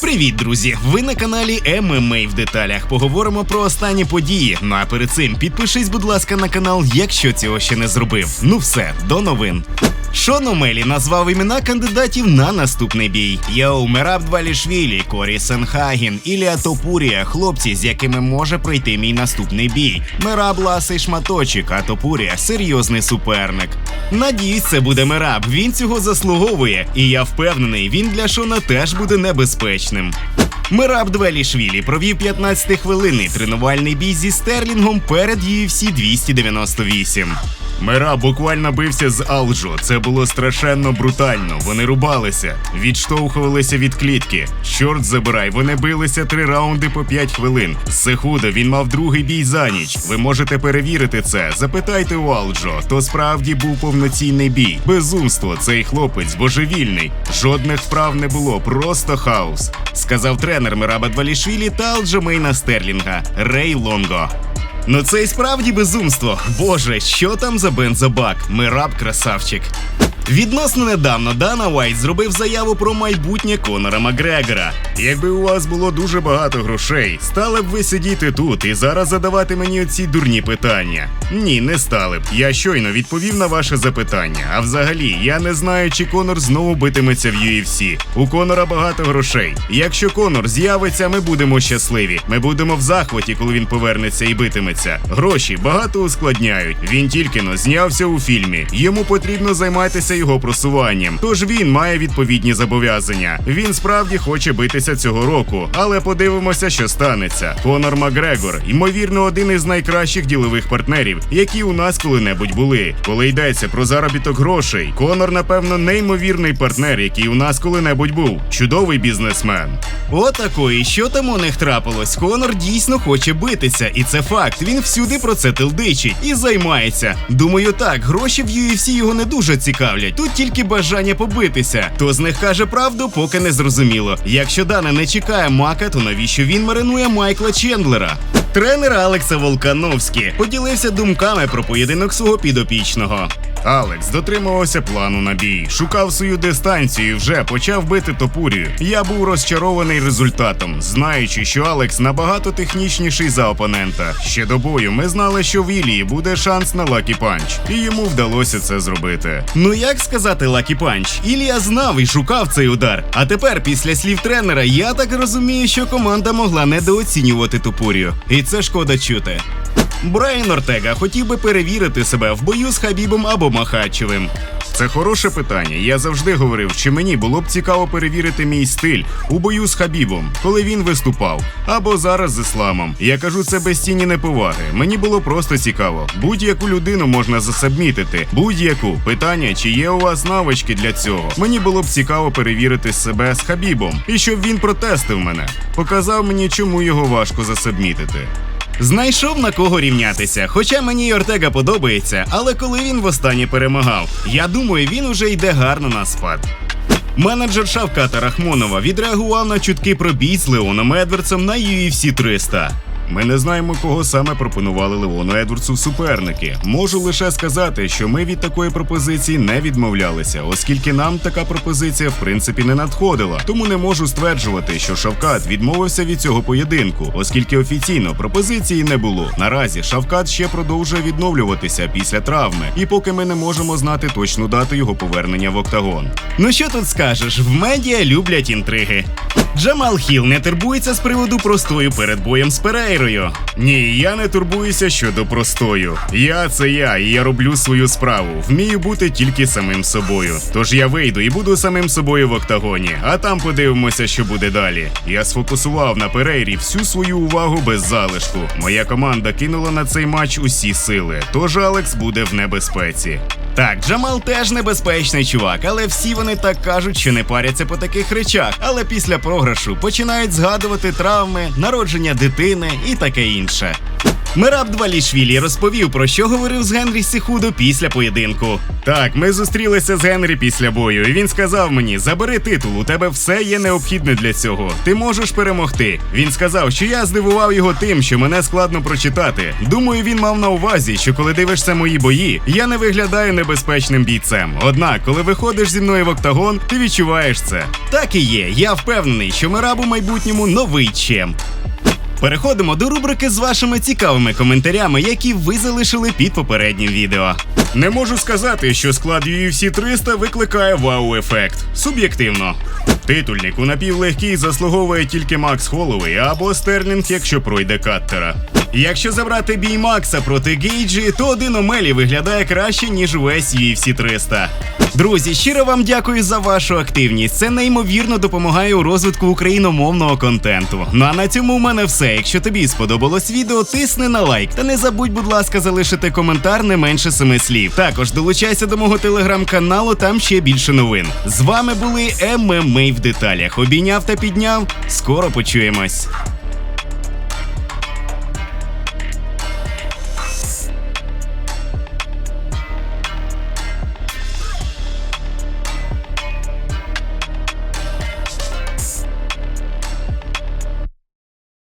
Привіт, друзі! Ви на каналі ММА в деталях. Поговоримо про останні події. Ну а перед цим підпишись, будь ласка, на канал, якщо цього ще не зробив. Ну все, до новин. Шон Омелі назвав імена кандидатів на наступний бій. Йоу, Мераб Двалішвілі, Корі Сенхаген, Ілія Топурія, хлопці, з якими може пройти мій наступний бій. Мераб ласий шматочок, а Топурія серйозний суперник. Надіюсь, це буде Мераб. Він цього заслуговує, і я впевнений, він для Шона теж буде небезпечним. Мираб Двелішвілі провів 15-хвилинний тренувальний бій зі Стерлінгом перед UFC 298. Мира буквально бився з Алджо. Це було страшенно брутально. Вони рубалися, відштовхувалися від клітки. Чорт забирай, вони билися три раунди по 5 хвилин. Сехуда він мав другий бій за ніч. Ви можете перевірити це. Запитайте у Алджо. То справді був повноцінний бій. Безумство, цей хлопець божевільний. Жодних вправ не було, просто хаос. Сказав тренер Мираба Двалішвілі та Алджамейна Стерлінга Рей Лонго. Ну це і справді безумство. Боже, що там за бензобак? Мираб красавчик. Відносно недавно Дана Уайт зробив заяву про майбутнє Конора Макгрегора. Якби у вас було дуже багато грошей, стали б ви сидіти тут і зараз задавати мені ці дурні питання. Ні, не стали б. Я щойно відповів на ваше запитання. А взагалі, я не знаю, чи Конор знову битиметься в UFC. У Конора багато грошей. Якщо Конор з'явиться, ми будемо щасливі. Ми будемо в захваті, коли він повернеться і битиметься. Гроші багато ускладняють. Він тільки но знявся у фільмі. Йому потрібно займатися його просуванням. Тож він має відповідні зобов'язання. Він справді хоче битися цього року, але подивимося, що станеться. Конор Макгрегор, ймовірно, один із найкращих ділових партнерів, які у нас коли-небудь були. Коли йдеться про заробіток грошей, Конор, напевно, неймовірний партнер, який у нас коли-небудь був. Чудовий бізнесмен. Отакої, що там у них трапилось? Конор дійсно хоче битися, і це факт. Він всюди про це тилдичить і займається. Думаю, так, гроші в UFC його не дуже цікавлять. Тут тільки бажання побитися. Хто з них каже правду, поки не зрозуміло. Якщо Дана не чекає мака, то навіщо він маринує Майкла Чендлера? Тренер Алекса Волкановський поділився думками про поєдинок свого підопічного. Алекс дотримувався плану на бій, шукав свою дистанцію, і вже почав бити топурію. Я був розчарований результатом, знаючи, що Алекс набагато технічніший за опонента. Ще до бою ми знали, що в Ілії буде шанс на Лакі Панч, і йому вдалося це зробити. Ну як сказати Лакі Панч? Ілія знав і шукав цей удар. А тепер, після слів тренера, я так розумію, що команда могла недооцінювати топурію. І це шкода чути. Брайан Ортега хотів би перевірити себе в бою з Хабібом або Махачевим. Це хороше питання. Я завжди говорив, що мені було б цікаво перевірити мій стиль у бою з Хабібом, коли він виступав, або зараз з ісламом. Я кажу це без тіні неповаги. Мені було просто цікаво. Будь-яку людину можна засабмітити. Будь-яку питання, чи є у вас навички для цього. Мені було б цікаво перевірити себе з Хабібом, і щоб він протестив мене, показав мені, чому його важко засабмітити. Знайшов на кого рівнятися. Хоча мені й Ортега подобається, але коли він востаннє перемагав, я думаю, він уже йде гарно на спад. Менеджер Шавката Рахмонова відреагував на чутки про бій з Леоном Едвардсом на UFC 300. Ми не знаємо, кого саме пропонували Леону Едвардсу суперники. Можу лише сказати, що ми від такої пропозиції не відмовлялися, оскільки нам така пропозиція в принципі не надходила. Тому не можу стверджувати, що Шавкат відмовився від цього поєдинку, оскільки офіційно пропозиції не було. Наразі Шавкат ще продовжує відновлюватися після травми, і поки ми не можемо знати точну дату його повернення в октагон. Ну що тут скажеш? В медіа люблять інтриги. Джамал Хіл не турбується з приводу простою перед боєм з Перейрою. Ні, я не турбуюся щодо простою. Я це я, і я роблю свою справу. Вмію бути тільки самим собою. Тож я вийду і буду самим собою в октагоні, а там подивимося, що буде далі. Я сфокусував на Перейрі всю свою увагу без залишку. Моя команда кинула на цей матч усі сили, тож Алекс буде в небезпеці. Так, Джамал теж небезпечний чувак, але всі вони так кажуть, що не паряться по таких речах. Але після програшу починають згадувати травми, народження дитини і таке інше. Мераб Двалішвілі розповів, про що говорив з Генрі Сіхудо після поєдинку. Так, ми зустрілися з Генрі після бою, і він сказав мені: забери титул, у тебе все є необхідне для цього. Ти можеш перемогти. Він сказав, що я здивував його тим, що мене складно прочитати. Думаю, він мав на увазі, що коли дивишся мої бої, я не виглядаю небезпечним бійцем. Однак, коли виходиш зі мною в октагон, ти відчуваєш це. Так і є. Я впевнений, що Мераб у майбутньому новий чемп. Переходимо до рубрики з вашими цікавими коментарями, які ви залишили під попереднім відео. Не можу сказати, що склад UFC 300 викликає вау-ефект. Суб'єктивно. Титульник у напівлегкій заслуговує тільки Макс Холовий або Стерлінг, якщо пройде каттера. Якщо забрати бій Макса проти Гейджі, то один Омелі виглядає краще, ніж увесь UFC 300. Друзі, щиро вам дякую за вашу активність. Це неймовірно допомагає у розвитку україномовного контенту. Ну а на цьому у мене все. Якщо тобі сподобалось відео, тисни на лайк. Та не забудь, будь ласка, залишити коментар не менше семи слів. Також долучайся до мого телеграм-каналу, там ще більше новин. З вами були ММА в деталях. Обійняв та підняв. Скоро почуємось.